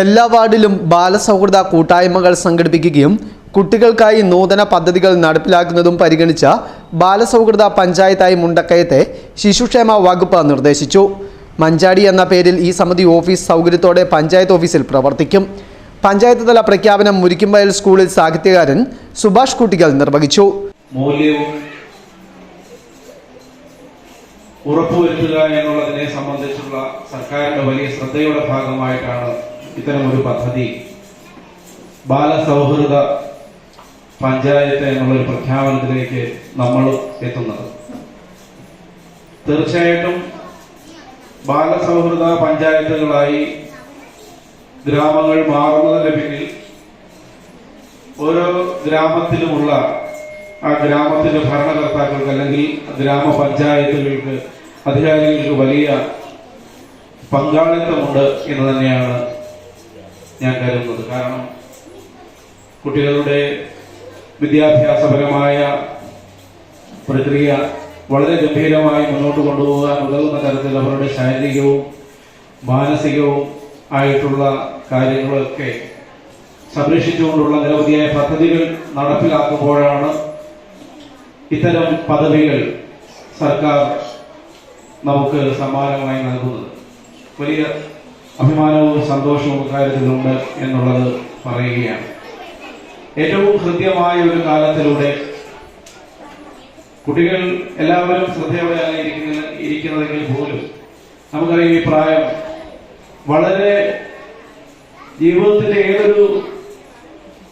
എല്ലാ വാർഡിലും ബാലസൗഹൃദ കൂട്ടായ്മകൾ സംഘടിപ്പിക്കുകയും കുട്ടികൾക്കായി നൂതന പദ്ധതികൾ നടപ്പിലാക്കുന്നതും പരിഗണിച്ച ബാലസൗഹൃദ പഞ്ചായത്തായി മുണ്ടക്കയത്തെ ശിശുക്ഷേമ വകുപ്പ് നിർദ്ദേശിച്ചു. മഞ്ചാടി എന്ന പേരിൽ ഈ സമിതി ഓഫീസ് സൗകര്യത്തോടെ പഞ്ചായത്ത് ഓഫീസിൽ പ്രവർത്തിക്കും. പഞ്ചായത്ത് തല പ്രഖ്യാപനം മുരിക്കുംവയൽ സ്കൂളിൽ സാഹിത്യകാരൻ സുഭാഷ് കുട്ടികൾ നിർവഹിച്ചു. ഉറപ്പുവരുത്തുക എന്നുള്ളതിനെ സംബന്ധിച്ചുള്ള സർക്കാരിന്റെ വലിയ ശ്രദ്ധയുടെ ഭാഗമായിട്ടാണ് ഇത്തരം ഒരു പദ്ധതി ബാലസൗഹൃദ പഞ്ചായത്ത് എന്നുള്ളൊരു പ്രഖ്യാപനത്തിലേക്ക് നമ്മൾ എത്തുന്നത്. തീർച്ചയായിട്ടും ബാലസൗഹൃദ പഞ്ചായത്തുകളായി ഗ്രാമങ്ങൾ മാറുന്നതിന്റെ പിന്നിൽ ഓരോ ഗ്രാമത്തിലുമുള്ള ആ ഗ്രാമത്തിന്റെ ഭരണകർത്താക്കൾക്ക് അല്ലെങ്കിൽ ഗ്രാമപഞ്ചായത്തുകൾക്ക് അധികാരികൾക്ക് വലിയ പങ്കാളിത്തമുണ്ട് എന്ന് തന്നെയാണ് ഞാൻ കരുതുന്നത്. കാരണം കുട്ടികളുടെ വിദ്യാഭ്യാസപരമായ പ്രക്രിയ വളരെ ഗംഭീരമായി മുന്നോട്ട് കൊണ്ടുപോകാൻ ഉതകുന്ന തരത്തിൽ അവരുടെ ശാരീരികവും മാനസികവും ആയിട്ടുള്ള കാര്യങ്ങളൊക്കെ സംരക്ഷിച്ചുകൊണ്ടുള്ള നിരവധിയായ പദ്ധതികൾ നടപ്പിലാക്കുമ്പോഴാണ് ഇത്തരം പദവികൾ സർക്കാർ നമുക്ക് സമ്മാനമായി നൽകുന്നത്. വലിയ അഭിമാനവും സന്തോഷവും കരുതുന്നുണ്ട് എന്നുള്ളത് പറയുകയാണ്. ഏറ്റവും ഹൃദ്യമായ ഒരു കാലത്തിലൂടെ കുട്ടികൾ എല്ലാവരും ശ്രദ്ധയോടെയാണ് ഇരിക്കുന്ന ഇരിക്കുന്നതെങ്കിൽ പോലും നമുക്കറിയാം ഈ പ്രായം വളരെ ജീവിതത്തിന്റെ ഏതൊരു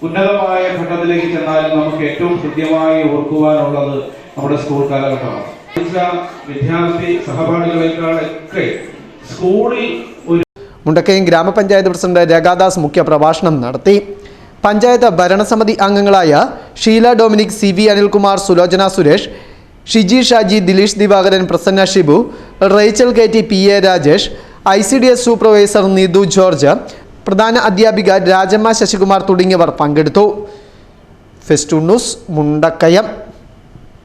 ഉന്നതമായ ഘട്ടത്തിലേക്ക് ചെന്നാലും നമുക്ക് ഏറ്റവും ഹൃദ്യമായി ഓർക്കുവാനുള്ളത് നമ്മുടെ സ്കൂൾ കാലഘട്ടമാണ്. വിദ്യാർത്ഥി സഹപാഠികളെക്കാളൊക്കെ സ്കൂളിൽ ഒരു മുണ്ടക്കയം ഗ്രാമപഞ്ചായത്ത് പ്രസിഡന്റ് രേഖാദാസ് മുഖ്യ പ്രഭാഷണം നടത്തി. പഞ്ചായത്ത് ഭരണസമിതി അംഗങ്ങളായ Sheela Dominic C V Anilkumar Sulochana Suresh Shiji Shaji Dileesh Divakaran Prasanna Shibu Rachel K T P A Rajesh I C D S supervisor Nithu George പ്രധാന അധ്യാപിക രാജമ്മ ശശികുമാർ തുടങ്ങിയവർ പങ്കെടുത്തു. ഫെസ്റ്റു ന്യൂസ് മുണ്ടക്കയം.